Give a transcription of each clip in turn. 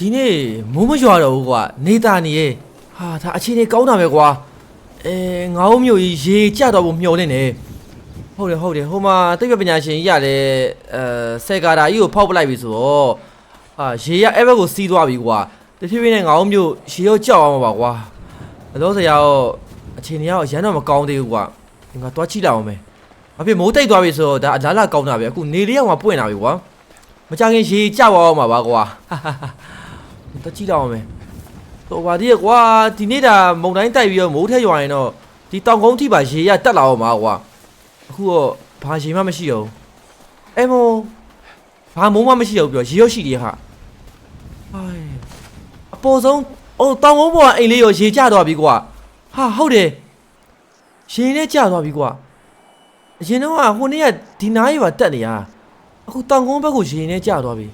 ဒီနေ့မိုးမရွာတော့ဘူးကွာနေတာနေရဲ့ဟာဒါအခြေအနေကောင်းတာပဲကွာအဲငါ့ဦးမျိုးကြီးရေကျတော့ဖို့မျှော်လင့်နေဟုတ်တယ်ဟုတ်တယ်ဟိုမှာတိတ်ပညာရှင်ကြီးရတယ်အဲဆယ်ကာတာကြီးကိုဖောက်ပလိုက်ပြီဆိုတော့ဟာရေရအဲ့ဘက်ကိုစီးသွားပြီကွာတဖြည်းဖြည်းနဲ့ငါ့ဦးမျိုးရေရောကြောက်အောင်ပါကွာအလို့ဆရာရောအခြေအနေကတော့ရမ်းတော့မကောင်းသေးဘူးကွာငါတွားချိလိုက်အောင်မယ်ဘာဖြစ်မိုးတိတ်သွားပြီဆိုတော့ဒါအလားလာကောင်းတာပဲအခုနေလေးအောင်မှပွင့်လာပြီကွာမကြခင်ရေကြောက်အောင်ပါပါကွာ တော့ကြည့်တော့အောင်မယ်ဟိုပါဒီကွာဒီနေ့ဒါမုံတိုင်းတိုက်ပြီးတော့မိုးထက်ရွာရင်တော့ဒီတောင်ကုန်းထိပါရေရတက်လာအောင်ပါကွာအခုတော့ဘာရေမှမရှိတော့ဘူးအဲမို့ဘာမိုးမှမရှိတော့ဘူးပြောရေရောရှိတယ်ဟာဟိုင်းအပေါ်ဆုံးအိုးတောင်ကုန်းပေါ်ကအိမ်လေးရောရေကျသွားပြီကွာဟာဟုတ်တယ်ရေနဲ့ကျသွားပြီကွာအရင်တော့ကဟိုနေ့ကဒီနားကြီးပါတက်နေရအခုတောင်ကုန်းဘက်ကိုရေနဲ့ကျသွားပြီ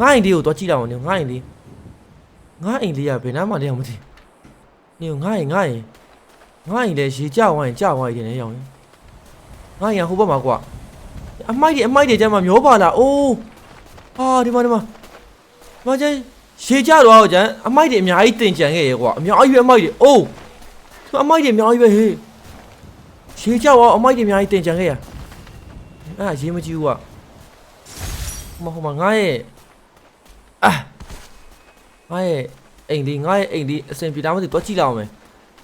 ငါ့အိမ်လေးကိုတော့ကြည့်လိုက်အောင်ညငါ့အိမ်လေး ငါအိမ်လေးကဘယ်နှမ်းမှလည်းမသိနေငါအိမ်ငါအိမ်ငါအိမ်လည်းရေကြဝိုင်းကြဝိုင်းတယ်လေရောင်ရင်ငါအိမ်ကဟိုဘက်မှာကွာအမိုက်တွေအမိုက်တွေကျမ်းမှာမျောပါလားအိုးဟာဒီမှာဒီမှာမကျန်ရေကြတော့ကျန်အမိုက်တွေအများကြီးတင်ကြံခဲ့ရေကွာအများကြီးပဲအမိုက်တွေအိုးအမိုက်တွေအများကြီးပဲဟေးရေကြတော့အမိုက်တွေအများကြီးတင်ကြံခဲ့ရအဲ့ဒါရေမကြည့်ဘူးကွာဟိုမှာဟိုမှာငါရဲ့အာ ငါရဲ့အိမ်လေးငါရဲ့အိမ်လေးအဆင်ပြေတာမသိတော့ကြည့်လောက်မယ်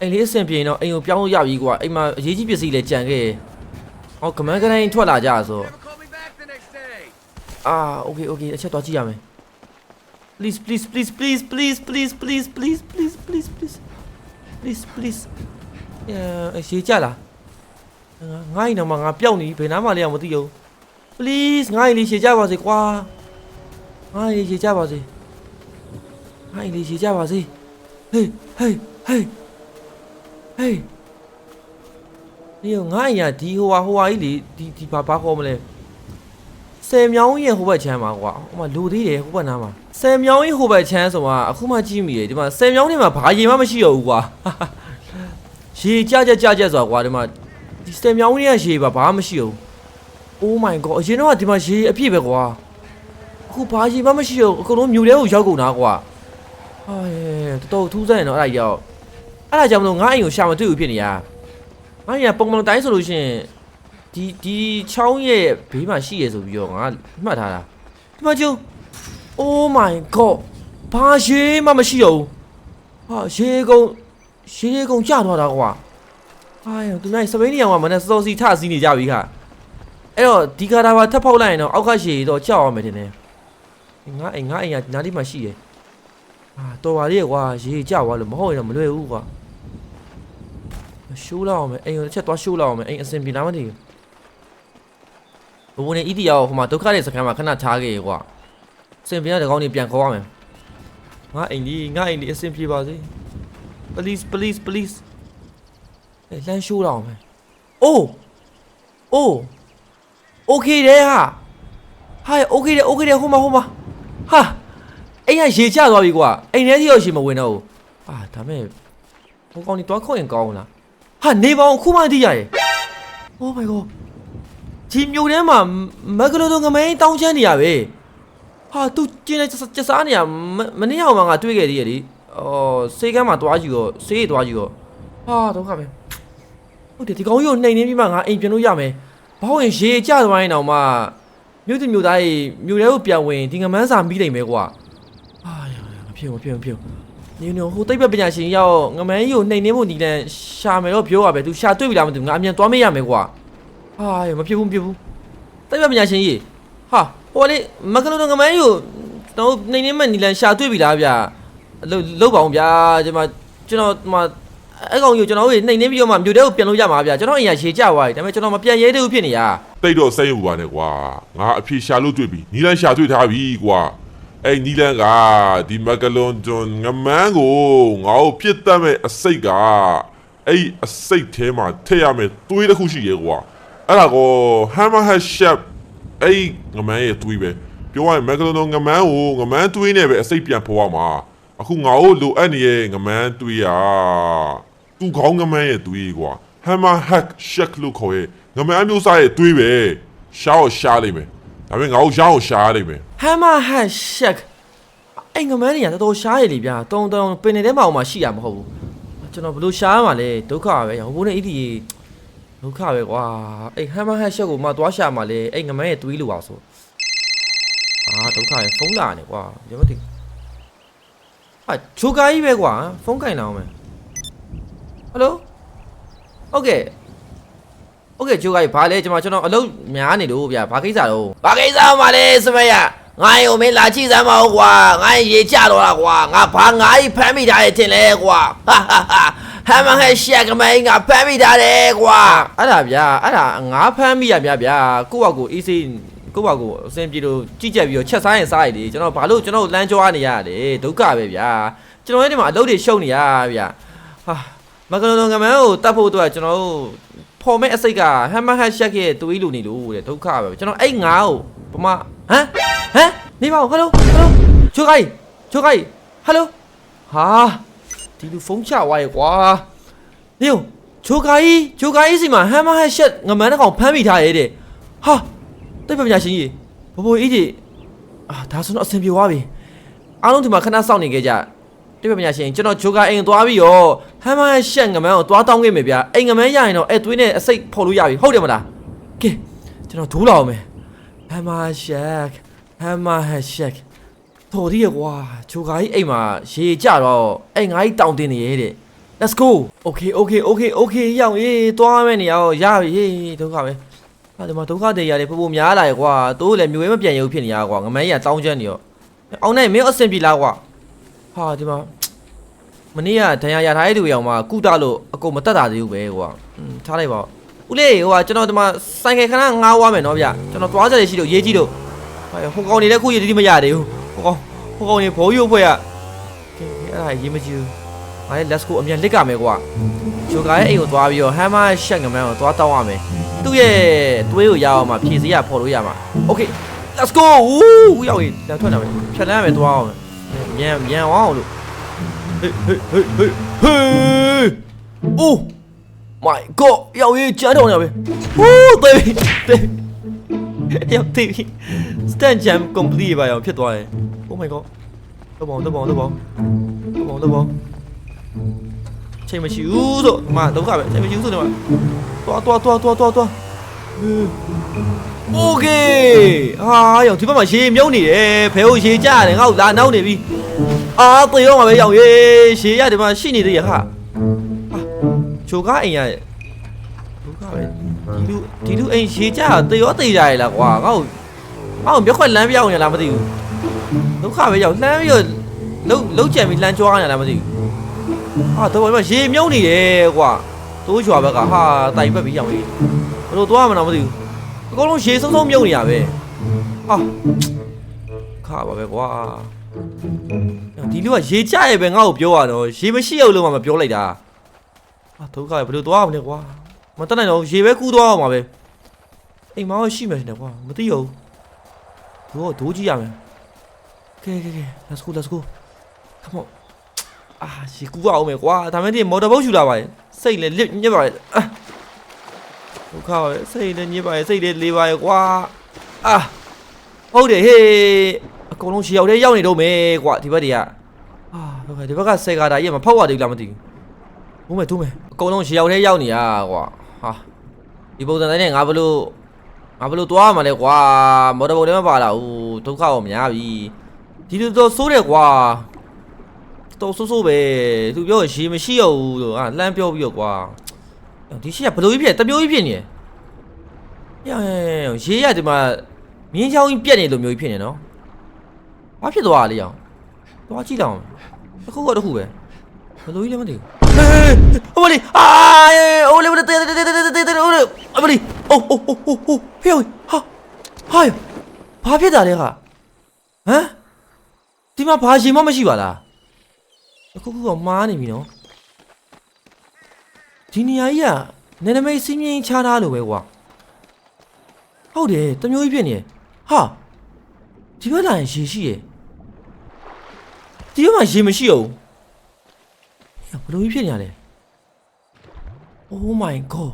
အိမ်လေးအဆင်ပြေရင်တော့အိမ်ကိုပြောင်းလို့ရပြီကွာအိမ်မှာအရေးကြီးပစ္စည်းလည်းကြံခဲ့ဟောကမန်းကတိုင်းထွက်လာကြဆိုအာ okay okay အချက်တော့ကြည့်ရမယ် please please please please please please please please please please please please please အဲရှေးကြလားငါ့အိမ်တော့မှငါပျောက်နေဘယ်နားမှလည်းမသိဘူး please ငါ့အိမ်လေးရှေးကြပါစေကွာငါ့အိမ်လေးရှေးကြပါစေ ငါ့အိမ်လေးရှေးကြပါစေ hey hey hey hey ဒီငါ့အိမ်ကဒီဟိုဟာဟိုဟာကြီးလေဒီဒီဘာဘာခေါ်မလဲဆယ်မြောင်းရဲ့ဟိုဘက်ချမ်းမှာကွာဟိုမှာလူသေးတယ်ဟိုဘက်နားမှာဆယ်မြောင်းရဲ့ဟိုဘက်ချမ်းဆိုမှအခုမှကြည့်မိတယ်ဒီမှာဆယ်မြောင်းထဲမှာဘာရေမှမရှိတော့ဘူးကွာရေကြကြကြကြဆိုတာကွာဒီမှာဒီဆယ်မြောင်းရဲ့ရေပါဘာမှမရှိတော့ဘူး Oh my god အရင်တော့ကဒီမှာရေအပြည့်ပဲကွာအခုဘာရေမှမရှိတော့ဘူးအကုန်လုံးမြို့ထဲကိုရောက်ကုန်တာကွာ ဟာတော်တော်ထူးဆန်းနေတော့အဲ့ဒါကြီးရောက်အဲ့ဒါကြောင့်မလို့ငါအိမ်ကိုရှာမတွေ့ဘူးဖြစ်နေရငါအိမ်ကပုံမှန်တိုင်းဆိုလို့ရှိရင်ဒီဒီချောင်းရဲ့ဘေးမှာရှိရဆိုပြီးတော့ငါမှတ်ထားတာဒီမှာကျုံ Oh my god ဘာရေမှမရှိတော့ဘူးဟာရေကုန်ရေကုန်ကျသွားတာကွာဟာသူနိုင်စပိန်နေအောင်ကမနဲ့စောစီထစီးနေကြပြီခါအဲ့တော့ဒီကာတာပါထပ်ဖောက်လိုက်ရင်တော့အောက်ကရေတော့ကြောက်အောင်မယ်တင်တယ်ငါအိမ်ငါအိမ်ကနားလေးမှာရှိတယ် ဟာတော်ပါလေကွာရေကြောက်သွားလို့မဟုတ်ရင်တော့မလွယ်ဘူးကွာရှိုးလောက်အောင်မယ်အိမ်ကိုတစ်ချက်သွားရှိုးလောက်အောင်မယ်အိမ်အစင်ပြေလားမသိဘူးဘဘနဲ့အီတီယာကိုဟိုမှာဒုက္ခတဲ့စခန်းမှာခဏထားခဲ့ရေကွာအဆင်ပြေတဲ့ကောင်တွေပြန်ခေါ်ရမယ်ငါအိမ်လေးငါအိမ်လေးအဆင်ပြေပါစေ please please please အဲလမ်းရှိုးတော့အောင်မယ်အိုးအိုး okay တဲ့ဟာဟာ okay တဲ့ okay တဲ့ဟိုမှာဟိုမှာဟာ အိမ်ကရေချသွားပြီကွာအိမ်ထဲကြီးရောရေမဝင်တော့ဘူးအာဒါမဲ့ဟိုကောင်ကြီးတွားခေါ်ရင်ကောင်းလားဟာနေပေါင်းခုမှသိရတယ် oh my god ဒီမြို့ထဲမှာမက်ကလိုတို့ငမဲတောင်းချမ်းနေရပဲဟာသူကျင်းနေစစားနေရမမနေ့အောင်မှငါတွေ့ခဲ့သေးရလေအော်စေးကမ်းမှာတွားကြည့်ရောစေးရတွားကြည့်ရောဟာဒုက္ခပဲဟုတ်တယ်ဒီကောင်ကြီးကိုနှိမ်နေပြီးမှငါအိမ်ပြန်လို့ရမယ်ဘောင်းရင်ရေကျသွားရင်တော့မှမြို့သူမြို့သားကြီးမြို့ထဲကိုပြန်ဝင်ဒီငမန်းစာမိနိုင်မယ်ကွာအာမ ဖြစ်ဘူးမဖြစ်ဘူးမဖြစ်ဘူးနေနေဟိုတိတ်ပပညာရှင်ရောက်ငမန်းကြီးကိုနှိမ်နေဖို့ဒီလန်ရှာမယ်တော့ပြောရပဲသူရှာတွေ့ပြီလားမသိဘူးငါအမြန်သွားမေးရမယ်ကွာဟာမဖြစ်ဘူးမဖြစ်ဘူးတိုက်ပပညာရှင်ကြီးဟာဟိုလေမကလုံးငမန်းကြီးကိုကျွန်တော်နေနေမဲ့နီလန်ရှာတွေ့ပြီလားဗျာလုလုတ်ပါအောင်ဗျာဒီမှာကျွန်တော်ဒီမှာအဲ့ကောင်ကြီးကိုကျွန်တော်တို့နှိမ်နေပြီးတော့မှမြို့ထဲကိုပြန်လို့ရမှာဗျာကျွန်တော်အရင်ရေကျသွားပြီဒါပေမဲ့ကျွန်တော်မပြန်ရဲသေးဘူးဖြစ်နေရတိတ်တော့စိတ်ယူပါနဲ့ကွာငါအဖြေရှာလို့တွေ့ပြီနီလန်ရှာတွေ့ထားပြီကွာ အဲ့နီလန်ကဒီမကလွန်ဂျွန်ငမန်းကိုငါ့ကိုပြစ်တတ်မဲ့အစိတ်ကအဲ့အစိတ်ထဲမှာထည့်ရမယ်သွေးတစ်ခုရှိရဲကွာအဲ့ဒါကို hammer head chef အဲ့ငမန်းရဲ့သွေးပဲပြောရရင်မကလွန်ငမန်းကိုငမန်းသွေးနဲ့ပဲအစိတ်ပြန်ဖော်ရမှာအခုငါ့ကိုလိုအပ်နေရဲ့ငမန်းသွေးอ่ะသူ့ခေါင်းငမန်းရဲ့သွေးကွာ hammer hack shack လို့ခေါ်ရဲ့ငမန်းမျိုးစားရဲ့သွေးပဲရှားကိုရှားလိုက်မယ်ဒါပေမဲ့ငါ့ကိုရှားကိုရှားရလိမ့်မယ် Hammer Hash Shack အဲ့ငမန်းတွေကတော်တော်ရှားရည်လေဗျာတုံတုံပင်နေတဲ့မှာအောင်မှရှိရမဟုတ်ဘူးကျွန်တော်ဘလို့ရှားရမှာလဲဒုက္ခပဲဟိုဘိုးနဲ့အီတီဒုက္ခပဲကွာအဲ့ဟမ်မဟက်ရှက်ကိုမှသွားရှာမှာလဲအဲ့ငမန်းရဲ့တွေးလို့ပါဆိုအာဒုက္ခပဲဖုန်းလာနေကွာရမသိအာဂျိုကာကြီးပဲကွာဖုန်းကင်လာအောင်မယ်ဟယ်လိုဟုတ်ကဲ့ โอเคဂျိုကကြီးဘာလဲကျွန်တော်ကျွန်တော်အလုပ်များနေလို့ဗျာဘာကိစ္စတော့ဘာကိစ္စမှလဲစမရ ငါရုံမင်းလာချိစမ်းမဟုတ်ကွာငါရေချတော့တာကွာငါဘာငါကြီးဖမ်းမိတာလေထင်လဲကွာဟာဟာဟာဟမ်မဟဲရှက်ကမိုင်းငါဖမ်းမိတာတယ်ကွာအဲ့ဒါဗျာအဲ့ဒါငါဖမ်းမိရဗျာဗျာကိုယ့်ဘက်ကိုအေးစေးကိုယ့်ဘက်ကိုအစင်ပြေလို့ကြည့်ကြက်ပြီးတော့ချက်စားရင်စားရည်လေကျွန်တော်ဘာလို့ကျွန်တော်လမ်းကြွားနေရလဲဒုက္ခပဲဗျာကျွန်တော်ရဲ့ဒီမှာအလုပ်တွေရှုပ်နေရဗျာဟာမကလုံးလုံးကမန်းကိုတတ်ဖို့အတွက်ကျွန်တော်တို့ဖော်မဲ့အစိတ်ကဟမ်မဟတ်ရှက်ရဲ့တွေးလူနေလို့တဲ့ဒုက္ခပဲကျွန်တော်အဲ့ငါ့ကိုပမဟမ် ဟမ်နေပါဦးဟယ်လိုဟယ်လိုချိုခိုင်ချိုခိုင်ဟယ်လိုဟာဒီလူဖုန်းချသွားရဲ့ကွာနေဦးချိုခိုင်ချိုခိုင်စီမှာဟမ်မဟတ်ရှက်ငမန်းတစ်ကောင်ဖမ်းမိထားရဲ့တဲ့ဟာတိတ်ပညာရှင်ကြီးဘဘိုးအေးကြီးအာဒါဆိုတော့အဆင်ပြေသွားပြီအားလုံးဒီမှာခဏစောင့်နေကြကြတိပပညာရှင်ကျွန်တော်ဂျိုကာအိမ်သွားပြီးရောဟမ်မန်ရှက်ငမန်းကိုသွားတောင်းခဲ့မယ်ဗျာအိမ်ငမန်းရရင်တော့အဲ့သွေးနဲ့အစိတ်ဖော်လို့ရပြီဟုတ်တယ်မလားကဲကျွန်တော်ဒူးလာအောင်မယ်ဟမ်မန်ရှက် ဟမ်မန်ရှက်တော်ဒီရကွာဂျိုကာကြီးအိမ်မှာရေကြတော့အိမ်ငါကြီးတောင်းတင်နေရဲ့တဲ့ let's go okay okay okay okay ရောက်ရေးသွားမယ်နေရအောင်ရပြီဟေးဒုက္ခပဲဟာဒီမှာဒုက္ခတွေရတယ်ပို့ပို့များလာရကွာတိုးလည်းမျိုးဝဲမပြန်ရုပ်ဖြစ်နေရကွာငမန်းကြီးကတောင်းချမ်းနေရောအောင်နိုင်မင်းအဆင်ပြေလားကွာဟာဒီမှာမနေ့ကဒဏ်ရာရထားတဲ့လူရောင်မှာကုတလို့အကုန်မတက်တာသေးဘူးပဲကွာอืมထားလိုက်ပါဦးလေးဟိုကကျွန်တော်ဒီမှာဆိုင်ကယ်ခဏငားဝါမယ်နော်ဗျကျွန်တော်သွားကြရရှိလို့ရေးကြည့်လို့ ဟိုကောင်နေတဲ့ကိုရတိမရသေးဘူးဟိုကောင်ဟိုကောင်နေဘိုးရုပ်ဖွဲ့ကအဲ့ဒါရေးမကြည့်ဘူးငါလည်း let's go အမြန်လစ်ကမယ်ကွာဂျိုကာရဲ့အိမ်ကိုသွားပြီးတော့ဟမ်မာရှက်ငမန်းကိုသွားတောင်းရမယ်သူ့ရဲ့သွေးကိုရအောင်မှဖြည့်စရာဖော်လို့ရမှာ okay let's go ဝူးရောက်ရင်လက်ထွက်လာမယ်ဖြတ်လမ်းရမယ်သွားအောင်မြန်မြန်အောင်လို့ဟေးဟေးဟေးဟေးဟေးအိုး my god ရောက်ရင်ကျန်းတော်ရပဲဟူးသေသေရောက်သေး stand jam complete ပါရောဖြစ်သွားတယ် oh my god တော့ပေါ့တော့ပေါ့တော့ပေါ့တော့ပေါ့တော့ပေါ့ချိန်မရှိဘူးဆိုအမဒုက္ခပဲချိန်မရှိဘူးဆိုတော့သွားသွားသွားသွားသွားသွားโอเคဟာရောင်ဒီဘက်မှာရေမြုပ်နေတယ်ဖဲကိုရေကြရတယ်ငါ့ကိုလာနောက်နေပြီအာတေရောမှာပဲရောင်ရေရေရဒီမှာရှိနေသေးရဟာချိုကားအိမ်ရဒုက္ခပဲဒီလူဒီလူအိမ်ရေကြတေရောတေကြရလားကွာငါ့ကို ငါ့ကိုမျက်ခွက်လမ်းပြောင်းရလားမသိဘူးဒုက္ခပဲရောက်လမ်းပြီးတော့လုံးလုံးကြံပြီးလမ်းကြွားရလားမသိဘူးဟာတော့ဘာရေမြုံနေတယ်ကွာတိုးချွာဘက်ကဟာတိုင်ဘက်ပြီးရောက်ရေးဘယ်လိုသွားမှန်းမသိဘူးအကုန်လုံးရေဆုံးဆုံးမြုံနေရပဲဟာခါပါပဲကွာဒီလူကရေကြရဲ့ပဲငါ့ကိုပြောရတော့ရေမရှိအောင်လို့မှမပြောလိုက်တာအာဒုက္ခပဲဘယ်လိုသွားအောင်လဲကွာမတက်နိုင်တော့ရေပဲကူးသွားအောင်ပါပဲအိမ်မောင်ရှိမယ်နဲ့ကွာမသိရဘူး တို့ဒိုးကြည့်ရမယ်ကဲကဲကဲ let's go let's go come on အာရေကူးအောင်မယ်ကွာဒါမှမဟုတ်မော်တော်ဘုတ်ယူလာပါရဲ့စိတ်လည်းလစ်ညစ်ပါရဲ့အာဒုက္ခပဲစိတ်လည်းညစ်ပါရဲ့စိတ်လည်းလေးပါရဲ့ကွာအာဟုတ်တယ်ဟေးအကုန်လုံးရှေရောက်တဲ့ရောက်နေတော့မယ်ကွာဒီဘက်တွေကအာဟုတ်ကဲ့ဒီဘက်ကစေကာတာကြီးကမဖောက်ရသေးဘူးလားမသိဘူးဘုံမဲ့ဒုံးမဲ့အကုန်လုံးရှေရောက်တဲ့ရောက်နေရကွာဟာဒီပုံစံတိုင်းနဲ့ငါဘလို့ ငါဘလို့သွားရမှာလဲကွာမော်တော်ဘုတ်လည်းမပါလာဘူးဒုက္ခရောများပြီဒီလိုတော့စိုးတယ်ကွာတော့ဆိုးဆိုးပဲသူပြောရေမရှိရဘူးလို့အာလှမ်းပြောပြီးတော့ကွာဒီရှေ့ကဘလို့ကြီးဖြစ်တမျိုးကြီးဖြစ်နေတယ်ရရရေရဒီမှာမြင်းချောင်းကြီးပြက်နေလို့မျိုးကြီးဖြစ်နေနော်ဘာဖြစ်သွားလဲအောင်သွားကြည့်တော့တစ်ခုကတစ်ခုပဲဘယ်လိုကြီးလဲမသိဘူး ဟေးဟိုမလေးအာဟိုလေတေတေတေတေတေတေတေဟိုလေအမလေးအိုးအိုးအိုးအိုးအိုးဖေးဟာဟာဘာဖြစ်တာလဲခါဟမ်ဒီမှာဘာရှင်မမရှိပါလားအခုခုကမားနေပြီနော်ဒီနေရာကြီးကနယ်နမိတ်စင်းမြင်းချထားလို့ပဲကွာဟုတ်တယ်တမျိုးကြီးဖြစ်နေဟာဒီဘက်လာရင်ရေရှိရဲ့ဒီမှာရေမရှိတော့ဘူးဘယ်လိုကြီးဖြစ်နေရလဲ Oh my god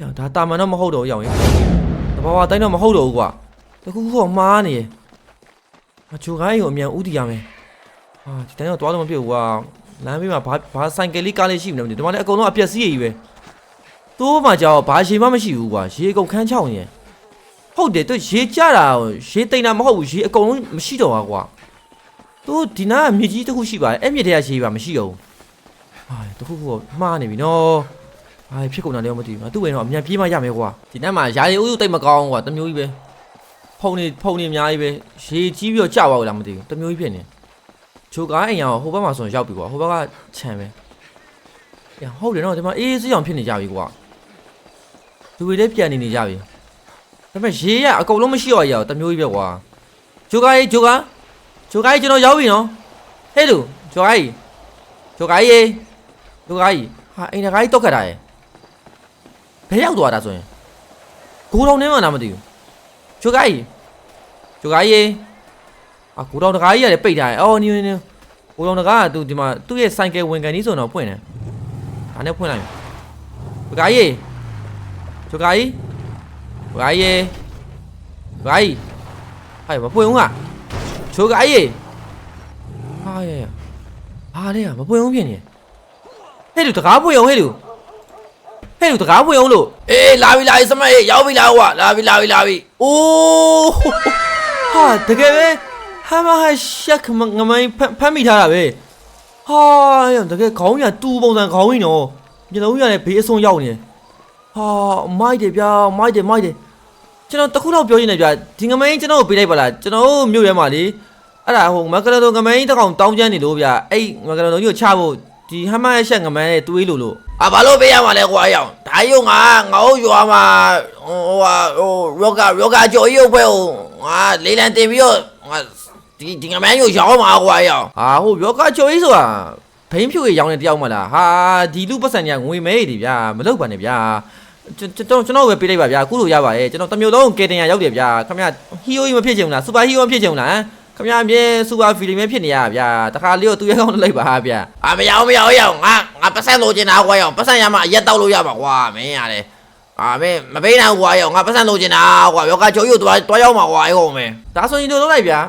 ညဒါတာမန်တော့မဟုတ်တော့ဘူးရောင်ရင်တဘာဝတိုင်းတော့မဟုတ်တော့ဘူးကွာတခုခုကမားနေရယ်အချိုကိုင်းကိုအမြန်ဥတီရမယ်ဟာဒီတိုင်းတော့သွားလို့မဖြစ်ဘူးကွာလမ်းဘေးမှာဘာဘာဆိုင်ကယ်လေးကားလေးရှိမလဲမသိဘူးဒီမှာလည်းအကုန်လုံးအပြက်စီးရည်ပဲတိုးမှကြောက်ဘာရေမှမရှိဘူးကွာရေအကုန်ခန်းချောင်းနေဟုတ်တယ်သူရေကြတာရေတိမ်တာမဟုတ်ဘူးရေအကုန်လုံးမရှိတော့ပါကွာသူဒီနားကမြေကြီးတစ်ခုရှိပါတယ်အဲ့မြေထဲကရေပါမရှိတော့ဘူးဟာတခုခုမှားနေပြီနော် ဘာဖြစ်ကုန်တာလဲမသိဘူးသူ့ဝင်တော့အမြန်ပြေးမှရမယ်ကွာဒီနားမှာယာရီဥယျတိတ်မကောင်းကွာတမျိုးကြီးပဲဖုန်နေဖုန်နေအများကြီးပဲရေကြီးပြီးတော့ကြောက်သွားလားမသိဘူးတမျိုးကြီးဖြစ်နေချိုကားအိမ်ရောဟိုဘက်မှာဆိုရင်ရောက်ပြီကွာဟိုဘက်ကခြံပဲ။ညာဟုတ်တယ်နော်ဒီမှာအေးစေးအောင်ဖြစ်နေကြပြီကွာ။လူတွေလည်းပြန်နေနေကြပြီ။ဒါပေမဲ့ရေးရအကုန်လုံးမရှိတော့ရအောင်တမျိုးကြီးပဲကွာ။ချိုကားကြီးချိုကားချိုကားကြီးကျွန်တော်ရောက်ပြီနော်။ဟဲ့လူချိုကားကြီးချိုကားကြီးချိုကားကြီးဟာအိမ်တကားကြီးတောက်ခတ်တာရဲ့။ ဘယ်ရောက်သွားတာဆိုရင်ဂိုးတော်ထဲမှာလားမသိဘူး။ချိုကားကြီးချိုကားကြီးအာကိုတော်တကားကြီးကလည်းပိတ်ထားတယ်အော်နီနီနီကိုတော်တကားကသူဒီမှာသူ့ရဲ့ဆိုင်ကယ်ဝင်ကန်ကြီးဆိုတော့ဖွင့်တယ်ဒါနဲ့ဖွင့်လိုက်မယ်တကားကြီးတကားကြီးတကားကြီးတကားကြီးဟဲ့မဖွင့်ဘူးကချိုကားကြီးဟာရရဟာလေမဖွင့်ဘူးဖြစ်နေဟဲ့လူတကားဖွင့်အောင်ဟဲ့လူ ဟဲ့လူတကားဖွင့်အောင်လို့အေးလာပြီလာပြီစမတ်ရောက်ပြီလားကွာလာပြီလာပြီလာပြီအိုးဟာတကယ်ပဲဟာမဟာရှက်ငမိုင်းဖမ်းမိထားတာပဲဟာရတကယ်ခေါင်းရတူပုံစံခေါင်းကြီးနော်မျက်လုံးရလည်းဘေးအစွန်းရောက်နေဟာမိုက်တယ်ဗျာမိုက်တယ်မိုက်တယ်ကျွန်တော်တခုတော့ပြောနေတယ်ဗျာဒီငမိုင်းကျွန်တော်ကိုပေးလိုက်ပါလားကျွန်တော်တို့မြို့ရဲမှာလေအဲ့ဒါဟိုမကရတိုငမိုင်းတစ်ကောင်တောင်းကျမ်းနေလို့ဗျာအဲ့မကရတိုကြီးကိုချဖို့ဒီဟမရှက်ငမိုင်းနဲ့တွေးလို့လို့ အာဘာလို့ပေးရမှာလဲကွာရောင်ဒါရုံငါငါ့ရွာမှာဟိုဟာဟိုရောဂါရောဂါကြော်ရုပ်ပဲဟိုငါလေးလံတင်ပြီးတော့ငါဒီဒီငမန်းကိုရောင်းမှာကွာရောဟာဟိုယောဂချိုကြီးဆိုတာဘိန်းဖြူကြီးရောင်းတဲ့တယောက်မလားဟာဒီလူပတ်စံညာငွေမဲတွေဗျာမလုပ်ပါနဲ့ဗျာကျွန်တော်ကျွန်တော်ပဲပေးလိုက်ပါဗျာကုလို့ရပါရဲ့ကျွန်တော်တမျိုးလုံးကယ်တင်ရရောက်တယ်ဗျာခမရဟီယိုကြီးမဖြစ်ချင်ဘူးလားစူပါဟီယိုမဖြစ်ချင်ဘူးလား ခမရအမြဲစူပါဖီလီမဲဖြစ်နေရဗျာတခါလေးတော့သူရဲကောင်းလိုက်ပါဗျာအာမရောမရောရောငါငါပတ်စံလိုချင်တာကွာရောပတ်စံရမှာအရက်တောက်လို့ရပါကွာမင်းရတယ်အာမင်းမပေးနိုင်ကွာရောငါပတ်စံလိုချင်တာကွာယောဂချိုကြီးကိုတွားတွားရောက်မှာကွာအဲ့ကောင်မင်းဒါဆိုရင်တို့လုပ်လိုက်ဗျာ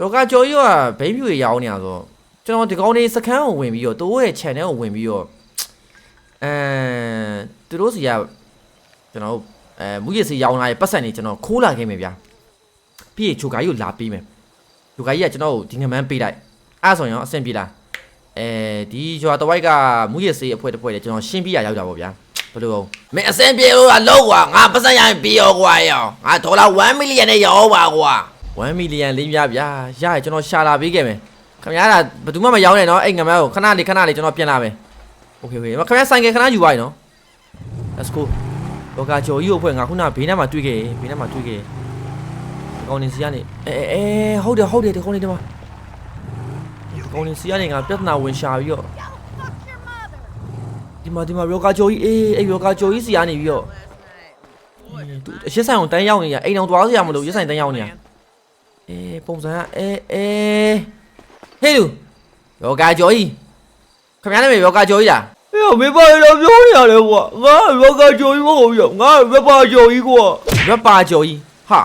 ယောဂကျော်ကြီးကဘိန်းဖြူရေရောင်းနေတာဆိုကျွန်တော်ဒီကောင်းလေးစခန်းကိုဝင်ပြီးတော့တိုးရဲ့ channel ကိုဝင်ပြီးတော့အဲသူတို့စီကကျွန်တော်အဲမူရစီရောင်းလာတဲ့ပတ်စံနေကျွန်တော်ခိုးလာခဲ့မယ်ဗျာပြီးရင်ချိုကာကြီးကိုလာပေးမယ် ချိုကာကြီးကကျွန်တော်ကိုဒီငမန်းပေးလိုက်အဲ့ဆိုရင်ရောအဆင်ပြေလားအဲဒီရွာတဝိုက်ကမူရစီအဖွဲတစ်ဖွဲလေကျွန်တော်ရှင်းပြရရောက်တာပေါ့ဗျာဘယ်လိုအောင်မင်းအစင်ပြေလို့ကလောက်ကွာငါပတ်စံရရင်ပြီးရောကွာရောငါဒေါ်လာ1 million နဲ့ရောပါကွာ 1 million လေးပြဗျာရရကျွန်တော်ရှာလာပေးခဲ့မယ်ခင်ဗျားကဘယ်သူမှမရောင်းနဲ့နော်အဲ့ငမန်းကိုခဏလေးခဏလေးကျွန်တော်ပြန်လာမယ်โอเคโอเคခင်ဗျားဆိုင်ကခဏယူပါရနော် let's go လောကကျော်ကြီးကိုဖွဲ့ငါခုနဘေးနားမှာတွေ့ခဲ့ဘေးနားမှာတွေ့ခဲ့ဒီ ကောင်နေစီကနေအဲအဲဟုတ်တယ်ဟုတ်တယ်ဒီကောင်နေဒီမှာဒီကောင်နေစီကနေငါပြဿနာဝင်ရှာပြီးတော့ဒီမှာဒီမှာရောကာဂျိုကြီးအေးအေးရောကာဂျိုကြီးစီကနေပြီးတော့အရှက်ဆိုင်အောင်တန်းရောက်နေရအိမ်အောင်သွားစရာမလိုရက်ဆိုင်တန်းရောက်နေရအေးပုံစံကအေးအေးဟေးလူရောကာဂျိုကြီးခင်ဗျားနာမည်ရောကာဂျိုကြီးလားဟေးမေပါလောပြောနေရလဲကွာငါရောကာဂျိုကြီးမဟုတ်ဘူးငါရပါဂျိုကြီးကွာရပါဂျိုကြီးဟာ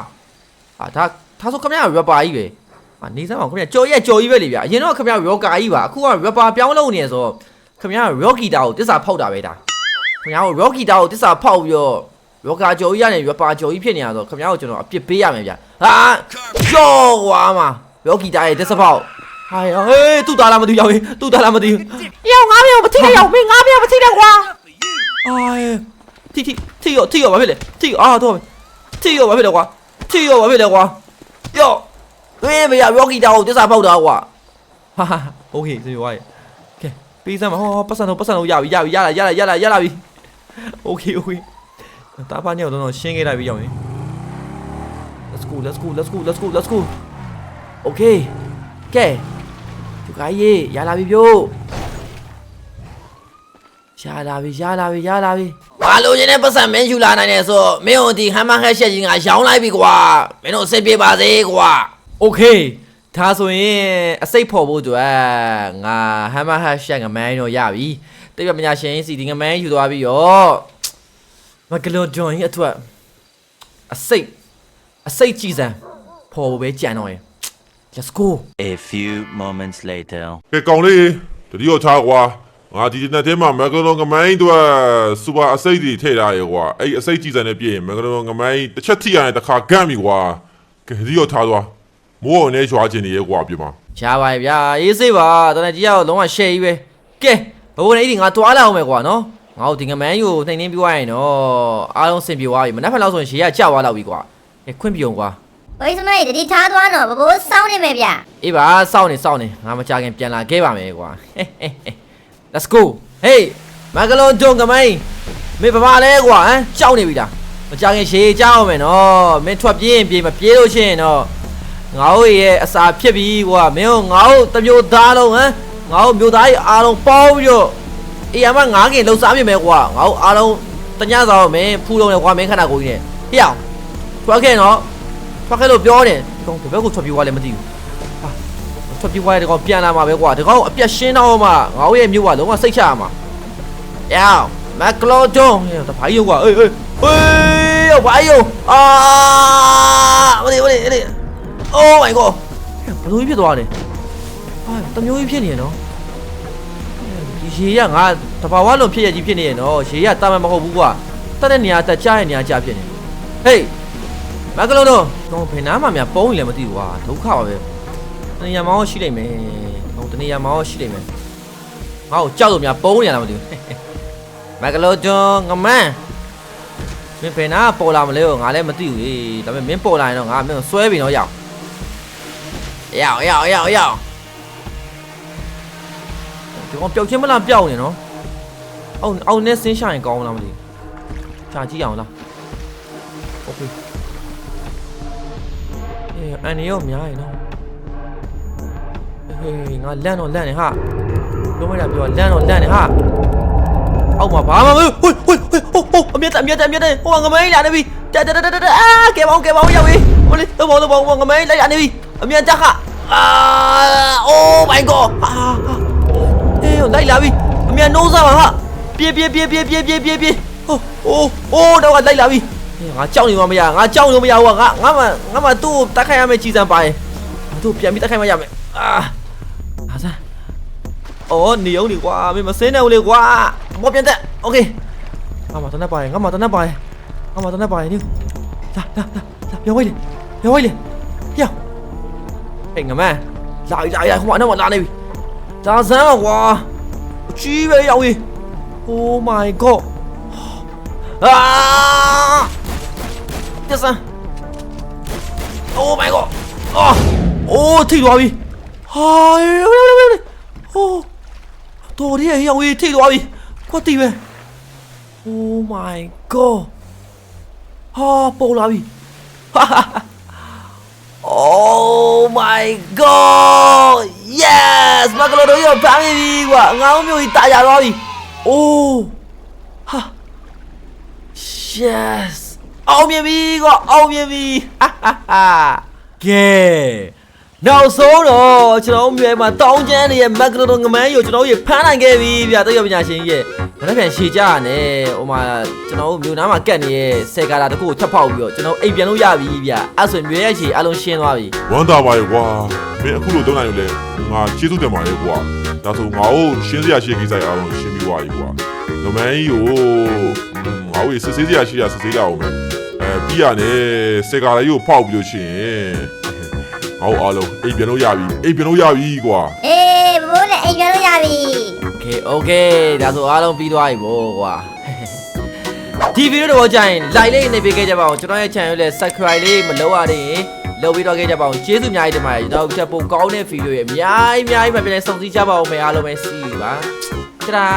အာဒါဒါဆိုခမရ rapper ကြီးပဲအာနေစမ်းပါခမရကြော်ရက်ကြော်ကြီးပဲလေဗျာအရင်တော့ခမရ rocker ကြီးပါအခုက rapper ပြောင်းလို့နေဆိုခမရ rock guitar ကိုတစ္ဆာဖောက်တာပဲဒါခမရ rock guitar ကိုတစ္ဆာဖောက်ပြီးတော့ rocker ကြော်ကြီးရတယ် rapper ကြော်ကြီးဖြစ်နေရဆိုခမရကိုကျွန်တော်အပြစ်ပေးရမယ်ဗျာဟာကြော်ဝါမှာ rock guitar ရဲ့တစ္ဆာဖောက်ဟာဟေးသူ့သားလားမသိဘူးရောက်ရင်သူ့သားလားမသိဘူးရောက်ငါးမြောက်မထိတဲ့ရောက်မင်းငါးမြောက်မထိတဲ့ကွာအာထိထိထိရောထိရောဘာဖြစ်လဲထိအာတော့ထိရောဘာဖြစ်လဲကွာ တီရောဘာဖြစ်လဲကွာယောဝင်းမရရော့ကီတာကိုတစ္ဆာပေါက်တာကွာဟာဟာโอเคစေရွားရကဲပေးစမ်းမဟောပတ်စံတော့ပတ်စံတော့ရပြီရပြီရလာရလာရလာရလာပြီโอเคโอเคတာပါညောတော့ရှင်းခဲ့လိုက်ပြီရောက်ရင် let's go let's go let's go let's go let's go โอเคကဲဒီကကြီးရလာပြီပြို့ ရလာပြီရလာပြီရလာပြီဘာလို့ရင်နဲ့ပတ်စံမင်းယူလာနိုင်တယ်ဆိုမင်းတို့ဒီဟမ်မဟက်ရှက်ကြီးကရောင်းလိုက်ပြီကွာမင်းတို့အစိတ်ပြေပါစေကွာโอเคဒါဆိုရင်အစိတ်ဖော်ဖို့အတွက်ငါဟမ်မဟက်ရှက်ကမန်းတော့ရပြီတိတ်ပညာရှင်စီဒီငမန်းယူသွားပြီးတော့မကလောဂျွန်ရဲ့အတွက်အစိတ်အစိတ်ကြည်စံဖော်ဖို့ပဲကြံတော့ရင် let's go A few moments later. ကဲကောင်လေးတတိယထားကွာ ငါဒီနေ့ထဲမှာမက်ကလုံးကမိုင်းတို့စူပါအစိတ်တွေထည့်ထားရေကွာအဲ့အစိတ်ကြီးစံနဲ့ပြည့်ရင်မက်ကလုံးကမိုင်းတစ်ချက်ထိရရင်တစ်ခါဂန့်ပြီကွာကဲတတိယထားသွားမိုးအောင်နဲ့ရွာချင်နေရေကွာပြမရှားပါရဲ့ဗျာအေးစိတ်ပါတနေ့ကြီးရောက်လုံးဝ share ကြီးပဲကဲဘဘနဲ့အဲ့ဒီငါတွားလာအောင်မယ်ကွာနော်ငါတို့ဒီငမန်းယူနှိမ့်နှင်းပြသွားရင်တော့အားလုံးစင်ပြေသွားပြီမနေ့ဖက်လောက်ဆိုရင်ရှေးကကြောက်သွားတော့ပြီကွာကဲခွင့်ပြုံကွာဝိစမိုင်းတတိထားသွားတော့ဘဘိုးစောင်းနေမယ်ဗျအေးပါစောင့်နေစောင့်နေငါမကြခင်ပြန်လာခဲ့ပါမယ်ကွာ let's go hey မကလုံးဂျုံကမိုင်းမေပမာလဲကွာဟမ်ကြောက်နေပြီလားမကြခင်ရှေးကြောက်အောင်မယ်နော်မင်းထွက်ပြေးရင်ပြေးမပြေးလို့ရှိရင်တော့ငါတို့ရဲ့အစာဖြစ်ပြီကွာမင်းတို့ငါတို့တစ်မျိုးသားလုံးဟမ်ငါတို့မျိုးသားကြီးအားလုံးပေါင်းပြီးတော့အေးအမငါးကင်လှုပ်ရှားမြင်မယ်ကွာငါတို့အားလုံးတညဆောင်မင်းဖူးလုံးလေကွာမင်းခန္ဓာကိုယ်ကြီးနဲ့ဟေ့အောင်ထွက်ခဲ့နော်ထွက်ခဲ့လို့ပြောတယ်ကောင်းဒီဘက်ကိုထွက်ပြေးသွားလည်းမသိဘူး ထွက်ပြေးသွားတဲ့ကောင်ပြန်လာမှာပဲကွာဒီကောင်အပြက်ရှင်းတော့မှငါတို့ရဲ့မြို့ကလုံးဝစိတ်ချရမှာယောင်မက်ကလောဒွန်တဖိုင်းယောကွာအေးအေးဟေးယောဘာယောအာမလေးမလေးမလေး Oh my god ဘလို့ဖြစ်သွားတယ်ဟာတမျိုးကြီးဖြစ်နေရနော်ဒီရေရငါတဘာဝလုံးဖြစ်ရကြီးဖြစ်နေရနော်ရေရတာမန်မဟုတ်ဘူးကွာတက်တဲ့နေရာတက်ချရဲ့နေရာကြာဖြစ်နေဟေးမက်ကလောဒွန်ကောင်ဘယ်နားမှာများပုံးနေလဲမသိဘူးကွာဒုက္ခပါပဲ တနေရာမောင်းရှိလိမ့်မယ်။ဟိုတနေရာမောင်းရှိလိမ့်မယ်။ငါ့ကိုကြောက်လို့များပုံးနေရလားမသိဘူး။မကလိုဂျွန်ငမန်းမင်းဘယ်နာပေါ်လာမလဲငါလည်းမသိဘူးလေ။ဒါပေမဲ့မင်းပေါ်လာရင်တော့ငါမင်းကိုဆွဲပြီတော့ရောက်။ရောက်ရောက်ရောက်ရောက်ဒီကောင်ပျောက်ချင်းမလားပျောက်နေနော်။အောက်အောက်နဲ့ဆင်းရှာရင်ကောင်းမလားမသိဘူး။ချာကြည့်အောင်လား။ Okay အေးအန်နေရောများရင်နော် ဟေးငါလန့်တော့လန့်နေဟာပြောမရပြောလန့်တော့လန့်နေဟာအောက်မှာဘာမှမဟိုဟိုဟိုဟိုဟိုအမြတ်အမြတ်အမြတ်ဟိုငမိုင်းလာနေပြီတက်တက်တက်တက်အာကဲပေါင်းကဲပေါင်းရောက်ပြီဟိုလေတော့ဘောတော့ဘောငမိုင်းလိုက်လာနေပြီအမြတ်တက်ခအာအိုးမိုင်ဂေါအာအေးလိုက်လာပြီအမြတ်နိုးစားပါဟာပြေးပြေးပြေးပြေးပြေးပြေးပြေးပြေးဟိုအိုးအိုးတော့လိုက်လာပြီငါကြောက်နေမှမရငါကြောက်လို့မရဘူးငါငါမှငါမှသူ့ကိုတက်ခိုင်းရမယ်ကြီးစံပါရင်ငါသူ့ပြန်ပြီးတက်ခိုင်းမှရမယ်အာဟာစား 어 니영리과 미마 세나우리과 뭐변데 오케이 아마 떠나 봐야 아마 떠나 봐야 아마 떠나 봐야 니 자자자 여기 đi 여기 đi theo anh em à lại lại lại không phải nó bọn đàn này ra giá quá chi về đâu oh my god à chết sao oh my god oh oh thì đuổi đi hai oh တော်ရရဲ့ရောင်ကြီးထိသွားပြီကွာတီးပဲ Oh my god ဟာပေါ်လာပြီ Oh my god yes မကလိုတို့ရဖမ်းပြီကွာငောင်းမျိုးကြီးတာရသွားပြီ Oh ဟာ yes အောင်မြင်ပြီကွာအောင်မြင်ပြီဟာဟာဟာ ကဲ နောက်ဆုံးတော့ကျွန်တော်မြေမှာတောင်းကျမ်းရဲ့မက်ကရိုငမန်းကိုကျွန်တော်ရေဖမ်းနိုင်ခဲ့ပြီဗျာတရုတ်ပညာရှင်ရဲ့မနေ့ပြန်ရှေ့ကြရတယ်ဟိုမှာကျွန်တော်မြို့နားမှာကတ်နေတဲ့ဆယ်ကာတာတခုကိုချက်ဖောက်ပြီးတော့ကျွန်တော်အိမ်ပြန်လို့ရပြီဗျာအဲ့ဆိုမြေရဲ့ရှေ့အလုံးရှင်းသွားပြီဝမ်းသာပါရဲ့ကွာမင်းအခုလိုတုံးနိုင်လို့လဲငါကျေးဇူးတင်ပါရဲ့ကွာဒါဆိုငါ့ကိုရှင်းစရာရှိတဲ့ကိစ္စရအောင်ရှင်းပြီးသွားပြီကွာငမန်းကြီးကိုငါ့ကိုစစ်ဆေးစရာရှိရစစ်ဆေးကြအောင်မယ်အဲပြီးရတယ်စေကာလေးကိုဖောက်ပြီးလို့ရှိရင် ငါ့အားလုံးအိမ်ပြန်လို့ရပြီအိမ်ပြန်လို့ရပြီကွာ အေးဘဘိုးလည်းအိမ်ပြန်လို့ရပြီ โอเคโอเคဒါဆိုအားလုံးပြီးသွားပြီဗောကွာဒီဗီဒီယိုတော့ကြာရင် like လေးနေပေးခဲ့ကြပါအောင်ကျွန်တော်ရဲ့ channel လေး subscribe လေးမလုပ်ရသေးရင်လုပ်ပြီးတော့ခဲ့ကြပါအောင်ကျေးဇူးအများကြီးတင်ပါတယ်ကျွန်တော်ချက်ပိုကောင်းတဲ့ဗီဒီယိုရဲ့အများကြီးအများကြီးပဲပြန်လဲစုံစည်းကြပါအောင်မယ်အားလုံးပဲစီးပါတဒါ